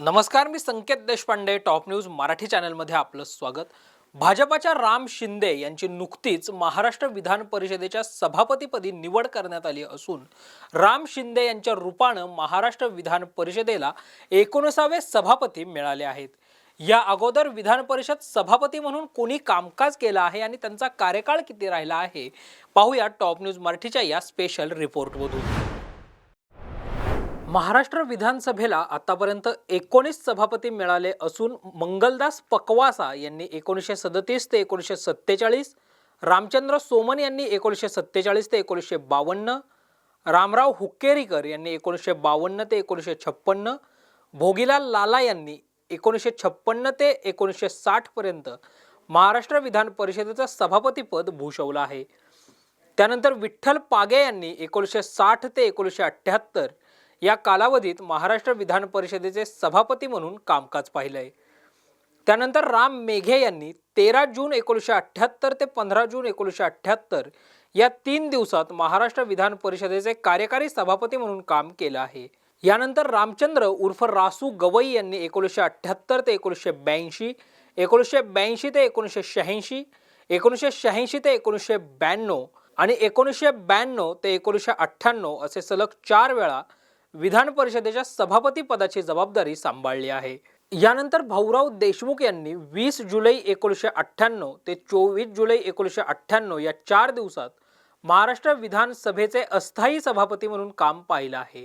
नमस्कार मी Sanket Deshpande top news Marathi चॅनलमध्ये आपलं स्वागत. भाजपाच्या राम शिंदे यांची नुकतीच महाराष्ट्र विधान परिषदेच्या सभापतीपदी निवड करण्यात आली असून राम शिंदे यांच्या रूपानं महाराष्ट्र विधान परिषदेला एकोणसावे सभापती मिळाले आहेत. या अगोदर विधान परिषद सभापती म्हणून कोणी कामकाज केलं आहे आणि त्यांचा कार्यकाळ किती राहिला आहे पाहूया टॉप न्यूज मराठीच्या या स्पेशल रिपोर्टमधून महाराष्ट्र विधानसभेला आतापर्यंत एकोणीस सभापती मिळाले असून मंगलदास पकवासा यांनी एकोणीसशे सदतीस ते एकोणीसशे सत्तेचाळीस रामचंद्र सोमन यांनी एकोणीसशे सत्तेचाळीस ते एकोणीसशे बावन्न रामराव हुक्केरीकर यांनी एकोणीसशे बावन्न ते एकोणीसशे छप्पन्न भोगीलाल लाला यांनी एकोणीसशे छप्पन्न ते एकोणीसशे साठपर्यंत महाराष्ट्र विधान परिषदेचं सभापतीपद भूषवलं आहे. त्यानंतर विठ्ठल पागे यांनी एकोणीसशे साठ ते एकोणीसशे अठ्ठ्याहत्तर या कालावधीत महाराष्ट्र विधान परिषदेचे सभापती म्हणून कामकाज पाहिलंय. त्यानंतर राम मेघे यांनी तेरा जून एकोणीसशे अठ्ठ्याहत्तर ते पंधरा जून एकोणीसशे अठ्ठ्याहत्तर या तीन दिवसात महाराष्ट्र विधान परिषदेचे कार्यकारी सभापती म्हणून काम केलं आहे. यानंतर रामचंद्र उर्फ रासू गवई यांनी एकोणीसशे अठ्ठ्याहत्तर ते एकोणीसशे ब्याऐंशी एकोणीसशे ब्याऐंशी ते एकोणीसशे शहाऐंशी एकोणीसशे शहाऐंशी ते एकोणीसशे ब्याण्णव आणि एकोणीसशे ब्याण्णव ते एकोणीसशे अठ्ठ्याण्णव असे सलग चार वेळा विधान परिषदेच्या सभापती पदाची जबाबदारी सांभाळली आहे. यानंतर भाऊराव देशमुख यांनी वीस जुलै एकोणीसशे अठ्ठ्याण्णव ते चोवीस जुलै एकोणीसशे अठ्ठ्याण्णव या चार दिवसात महाराष्ट्र विधानसभेचे अस्थायी सभापती म्हणून काम पाहिलं आहे.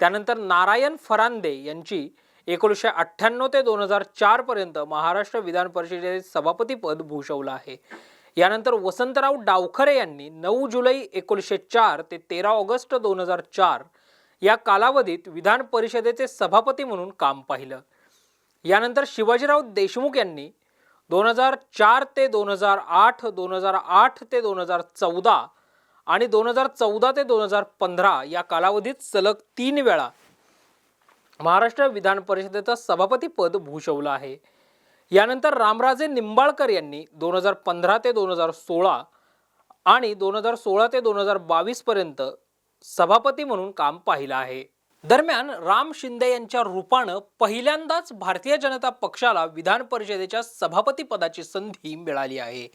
त्यानंतर नारायण फरांदे यांची एकोणीसशे अठ्ठ्याण्णव ते दोन हजार चारपर्यंत महाराष्ट्र विधान परिषदेचे सभापतीपद भूषवलं आहे. यानंतर वसंतराव डावखरे यांनी नऊ जुलै एकोणीसशे चार ते तेरा ऑगस्ट दोन हजार चार या कालावधीत विधान परिषदेचे सभापती म्हणून काम पाहिलं यानंतर शिवाजीराव देशमुख यांनी दोन हजार चार ते दोन हजार आठ दोन हजार आठ ते दोन हजार चौदा आणि दोन हजार चौदा ते दोन हजार पंधरा या कालावधीत सलग तीन वेळा महाराष्ट्र विधान परिषदेचं सभापतीपद भूषवलं आहे यानंतर रामराजे निंबाळकर यांनी दोन हजार पंधरा ते दोन हजार सोळा आणि दोन हजार सोळा ते दोन हजार बावीसपर्यंत सभापती म्हणून काम पाहिलं आहे. दरम्यान राम शिंदे यांच्या रूपानं पहिल्यांदाच भारतीय जनता पक्षाला विधान परिषदेच्या सभापती पदाची संधी मिळाली आहे.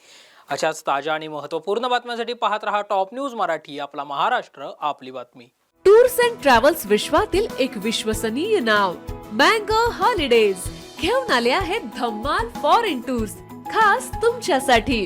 अशाच ताज्या आणि महत्त्वपूर्ण बातम्यांसाठी पाहत रहा टॉप न्यूज मराठी आपला महाराष्ट्र आपली बातमी. टूर्स अँड ट्रॅव्हल्स विश्वातील एक विश्वसनीय नाव. Mango holidays. घेऊन आले आहेत धम्माल फॉरेन टूर्स. खास तुमच्यासाठी.